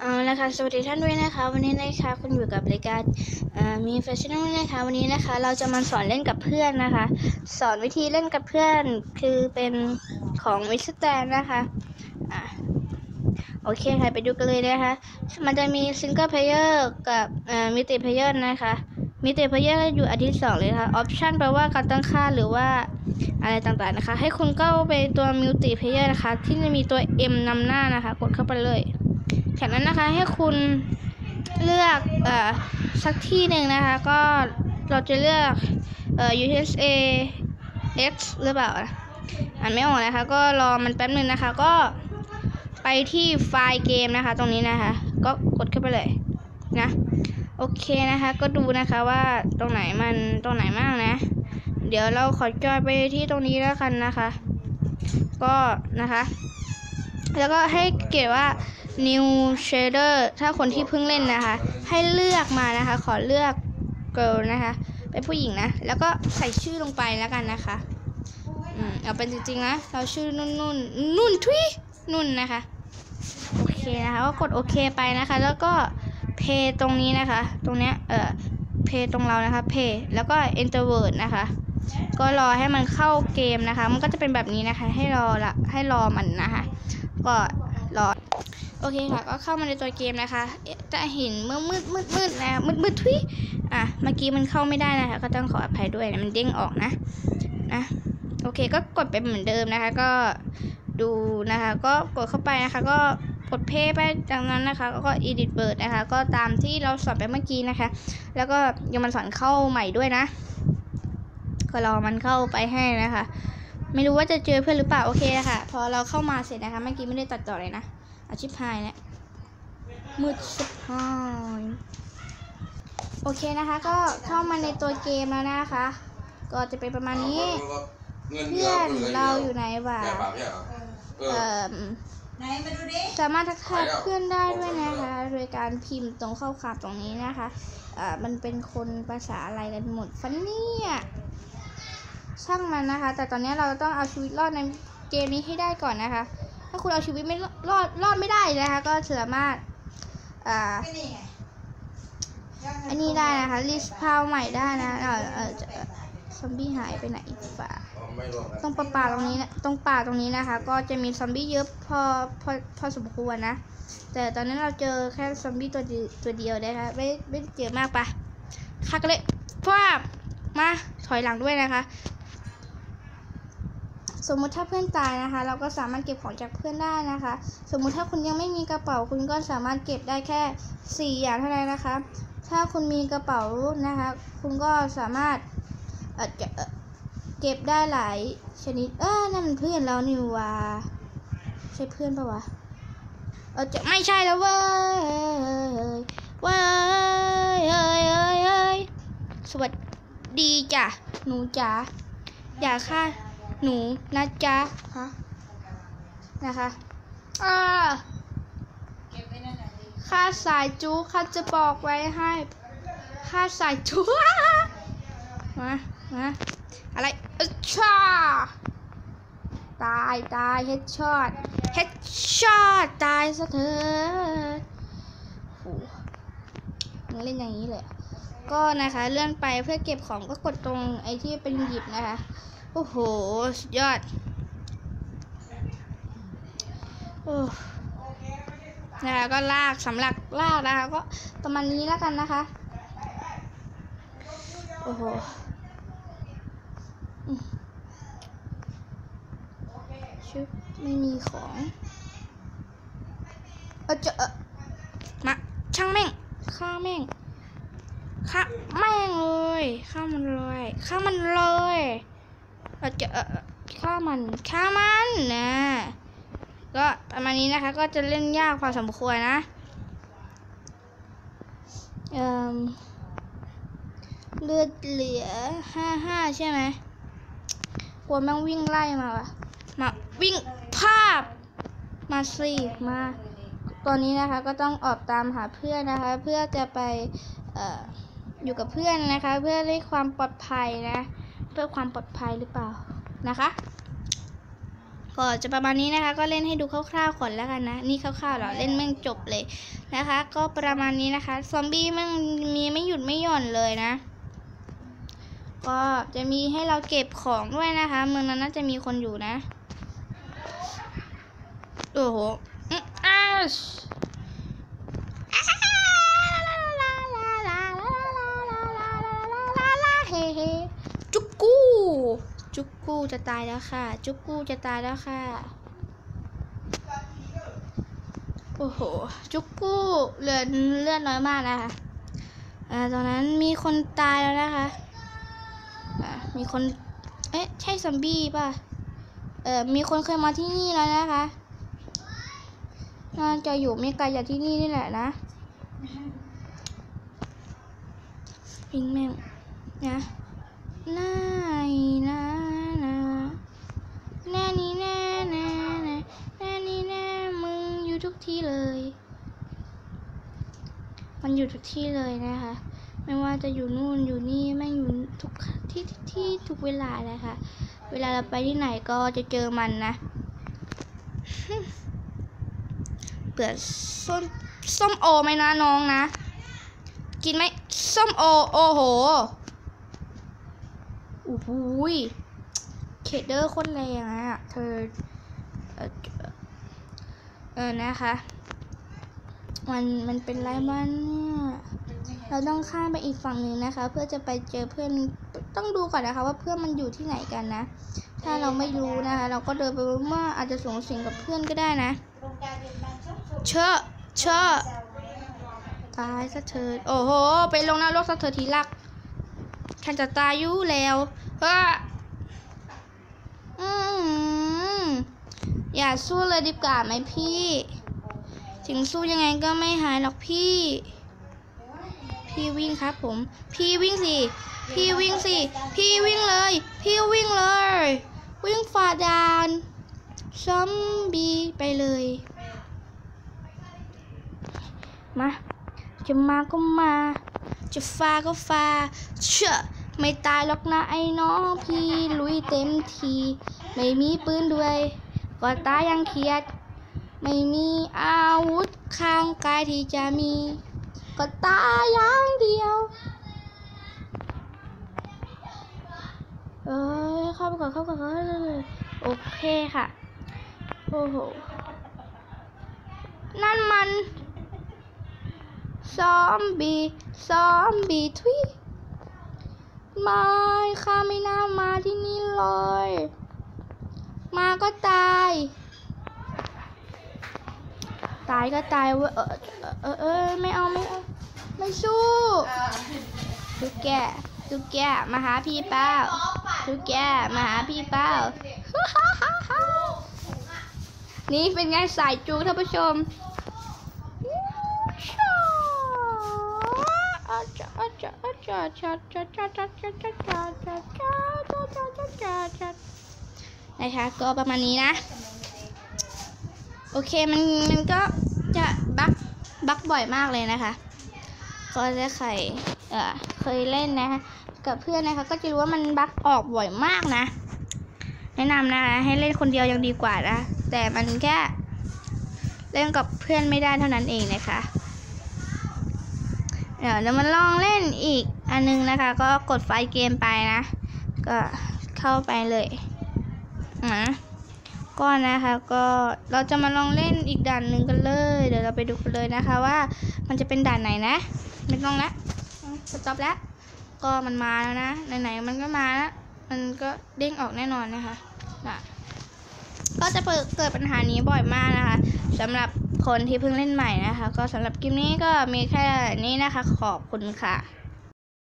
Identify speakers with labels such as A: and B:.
A: เอาละค่ะสวัสดีท่านด้วยนะคะ วันนี้นะคะคุณอยู่กับรายการมีแฟชั่นนะคะวันนี้นะคะ เราจะมาสอนเล่นกับเพื่อนนะคะ สอนวิธีเล่นกับเพื่อนคือเป็นของวิสแตนนะคะอะโอเคค่ะไปดูกันเลยนะคะ มันจะมีซิงเกิลเพลเยอร์กับเอ่อมิติเพลเยอร์นะคะมิติเพลเยอร์อยู่อันที่สองเลยค่ะออปชันแปลว่าการตั้งค่าหรือว่าอะไรต่างๆนะคะ ให้คุณเข้าไปตัวมิติเพลเยอร์นะคะ ที่จะมีตัว M นำหน้านะคะ กดเข้าไปเลย จากนั้นนะคะให้คุณเลือกอสักที่หนึ่งนะคะ ก็เราจะเลือกอ USA X หรือเปล่าอ่านไม่ออกนะคะ ก็รอมันแป๊บหนึ่งนะคะ ก็ไปที่ไฟล์เกมนะคะ ตรงนี้นะคะ ก็กดเข้าไปเลยนะโอเคนะคะ ก็ดูนะคะว่าตรงไหนมันตรงไหนมากนะ เดี๋ยวเราขอจอยไปที่ตรงนี้แล้วกันนะคะ ก็นะคะ แล้วก็ให้เกียรว่า new shader ถ้าคนที่เพิ่งเล่นนะคะ ให้เลือกมานะคะ ขอเลือก girl นะคะ เป็นผู้หญิงนะ แล้วก็ใส่ชื่อลงไปแล้วกันนะคะอืมเอาเป็นจริงๆนะ เราชื่อนุ่นนุ่นนุ่นทุยนุ่นนะคะ โอเคนะคะก็กดโอเคไปนะคะ แล้วก็ pay ตรงนี้นะคะ ตรงเนี้ยเอ่อ pay ตรงเรานะคะ pay แล้วก็ enter word นะคะ ก็รอให้มันเข้าเกมนะคะ มันก็จะเป็นแบบนี้นะคะ ให้รอละให้รอมันนะคะ ก็รอ โอเคค่ะ ก็เข้ามาในตัวเกมนะคะ จะเห็นเมื่อมืดมืดมืดนะมืดมืดทุยอะเมื่อกี้มันเข้าไม่ได้นะคะ ก็ต้องขออภัยด้วยนะมันเด้งออกนะนะโอเคก็กดไปเหมือนเดิมนะคะ ก็ดูนะคะ ก็กดเข้าไปนะคะ ก็กดเพย์ไปจากนั้นนะคะ ก็ edit เปิดนะคะ ก็ตามที่เราสอนไปเมื่อกี้นะคะ แล้วก็ยังมันสอนเข้าใหม่ด้วยนะ ก็รอมันเข้าไปให้นะคะ ไม่รู้ว่าจะเจอเพื่อนหรือเปล่าโอเคค่ะ พอเราเข้ามาเสร็จนะคะ เมื่อกี้ไม่ได้ตัดต่อเลยนะ อาชิพายเนี่ยมืดชิบหายโอเคนะคะ ก็เข้ามาในตัวเกมแล้วนะคะ ก็จะเป็นประมาณนี้ เพื่อนเราอยู่ไหนวะ
B: แก่ปากเนี่ยเหรอเอ
A: เอ่
B: อ
A: อ
C: ไหนมาดูดิ
A: สามารถทักทายเพื่อนได้ด้วยนะคะ โดยการพิมพ์ตรงเข้าข่าวตรงนี้นะคะอ่ามันเป็นคนภาษาอะไรกันหมดฟันเนี่ยช่างมันนะคะ แต่ตอนนี้เราต้องเอาชีวิตรอดในเกมนี้ให้ได้ก่อนนะคะ ถ้าคุณเอาชีวิตไม่รอดรอดไม่ได้นะคะ ก็สามารถอ่า
C: ก็นี่ไง
A: อันนี้ได้นะคะรีสพาวใหม่ได้นะเออเออจะซอมบี้หายไปไหนป่า
B: ไม่รวมนะ
A: ตรงป่าป่าตรงนี้นะตรงป่าตรงนี้นะคะ ก็จะมีซอมบี้เยอะพอพอพอสมควรนะ แต่ตอนนั้นเราเจอแค่ซอมบี้ตัวเดียวตัวเดียวนะคะไม่ไม่ได้เจอมากปะค่ะก็เลยภาพมาถอยหลังด้วยนะคะ สมมุติถ้าเพื่อนตายนะคะ เราก็สามารถเก็บของจากเพื่อนได้นะคะ สมมุติถ้าคุณยังไม่มีกระเป๋า คุณก็สามารถเก็บได้แค่สี่อย่างเท่านั้นนะคะ ถ้าคุณมีกระเป๋านะคะ คุณก็สามารถเอ่อจะเเก็บได้หลายชนิด เออนั่นมันเพื่อนเรานี่ว่าใช่เพื่อนปะวะเออจะไม่ใช่แล้วเว้ยเว้ยเอ้ยเอ้ยเอ้ยสวัสดีจ้ะหนูจ๋าอย่าฆ่า หนูนะจ๊ะฮะนะคะอ่า
C: เก็บไว้นั่นแหละดิ
A: ค่าสายจูข้าจะบอกไว้ให้ค่าสายจูมามาอะไรเอชาตายตายเฮดช็อตเฮดช็อตตายซะเถอะโหมึงเล่นอย่างนี้เลยก็นะคะเลื่อนไปเพื่อเก็บของก็กดตรงไอ้ที่เป็นหยิบนะคะ โอ้โห สุดยอด โอ้นะคะก็ลากสำหรับลากนะคะก็ประมาณนี้แล้วกันนะคะ โอ้โหชุดไม่มีของเออจะเออมาช่างแม่งฆ่าแม่งฆ่าแม่งเลยฆ่ามันเลยฆ่ามันเลย เออจะฆ่ามันฆ่ามันนะก็ประมาณนี้นะคะ ก็จะเล่นยากพอสมควรนะเอ่มเลือดเหลือห้าห้าใช่ไหมกลัวแม่งวิ่งไล่มาวะมาวิ่งภาพ มาสิมา ตอนนี้นะคะก็ต้องออกตามหาเพื่อนนะคะ เพื่อจะไปเอ่ออยู่กับเพื่อนนะคะ เพื่อให้ความปลอดภัยนะ เพื่อความปลอดภัยหรือเปล่านะคะ ก็จะประมาณนี้นะคะ ก็เล่นให้ดูคร่าวๆก่อนแล้วกันนะ นี่คร่าวๆเหรอเล่นแม่งจบเลยนะคะ ก็ประมาณนี้นะคะ ซอมบี้แมันมีไม่หยุดไม่หย่อนเลยนะ ก็จะมีให้เราเก็บของด้วยนะคะ เมืองนั้นน่าจะมีคนอยู่นะ โอ้โหอืมอ้าวเฮ้เฮ้จุกกู จุ กกูจะตายแล้วค่ะ จุกกูจะตายแล้วค่ะ โอ้โห จุกกูเลือดเลือดน้อยมากนะคะอ่าตอนนั้นมีคนตายแล้วนะคะอ่ามีคน เอ๊ะ ใช่ซอมบี้ป่ะ เออมีคนเคยมาที่นี่แล้วนะคะ น่าจะอยู่ไม่ไกลจากที่นี่นี่แหละนะพิงแม่งนะน่ายนะนะแน่นี่แน่แน่แน่แน่นี่แน่มึงอยู่ทุกที่เลย มันอยู่ทุกที่เลยนะคะ ไม่ว่าจะอยู่นู่นอยู่นี่แม่งอยู่ทุกที่ทที่ทุกเวลาเลยค่ะ เวลาเราไปที่ไหนก็จะเจอมันนะเปลือกส้มส้มโอไหมนะน้องนะ กินไหมส้มโอโอ้โหโอ้โหเคเดอร์โคนแรงอะเธอเออเออนะคะ มันมันเป็นไรบ้านเนี่ยเราต้องข้ามไปอีกฝั่งหนึ่งนะคะ เพื่อจะไปเจอเพื่อนต้องดูก่อนนะคะ ว่าเพื่อนมันอยู่ที่ไหนกันนะ ถ้าเราไม่รู้นะคะ เราก็เดินไปว่าอาจจะสูงสิงกับเพื่อนก็ได้นะ
C: เชอ
A: เชอะเชอะตายซะเถิดโอ้โห ไปลงนรกซะเถิดทีรักฉันจะตายอยู่แล้วเฮ้ออืมอย่าสู้เลยดีกว่าไหมพี่ ถึงสู้ยังไงก็ไม่หายหรอกพี่ พี่วิ่งครับผม พี่วิ่งสิ พี่วิ่งสิ พี่วิ่งเลย พี่วิ่งเลย วิ่งฝ่าดานซอมบี้ไปเลย มา จะมาก็มา จะฟาก็ฟาเชื่อไม่ตายหรอกนะไอ้น้องพี่ลุยเต็มที ไม่มีปืนด้วย ก็ตายยังเครียด ไม่มีอาวุธข้างกายที่จะมี ก็ตายอย่างเดียว เอ้ยเข้าไปก่อนเข้าไปก่อนเข้าไปก่อนโอเคค่ะ โอ้โห นั่นมัน ซอมบี้ ซอมบี้ทวีไม่ข้าไม่น่ามาที่นี่เลย มาก็ตาย ตายก็ตายเว้ยเออเออเออไม่เอาไม่เอาไม่สู้ทุกแกทุกแกมาหาพี่เป้าทุกแกมาหาพี่เป้านี่เป็นไงสายจูท่านผู้ชมนะคะก็ประมาณนี้นะ โอเคมันมันก็จะบักบักบ่อยมากเลยนะคะ ก็จะใครเออเคยเล่นนะคะกับเพื่อนนะคะ ก็จะรู้ว่ามันบักออกบ่อยมากนะ แนะนำนะคะให้เล่นคนเดียวยังดีกว่านะ แต่มันแค่เล่นกับเพื่อนไม่ได้เท่านั้นเองนะคะเดี๋ยวเรามาลองเล่นอีกอันนึงนะคะ ก็กดไฟเกมไปนะ ก็เข้าไปเลยนะ ก็นะคะก็เราจะมาลองเล่นอีกด่านหนึ่งกันเลย เดี๋ยวเราไปดูกันเลยนะคะว่ามันจะเป็นด่านไหนนะ ไม่ต้องละสต็อปแล้วก็มันมาแล้วนะไหนๆมันก็มาแล้วมันก็เด้งออกแน่นอนนะคะนะก็จะเปิดเกิดปัญหานี้บ่อยมากนะคะสำหรับคนที่เพิ่งเล่นใหม่นะคะ ก็สำหรับคลิปนี้ก็มีแค่นี้นะคะ ขอบคุณค่ะ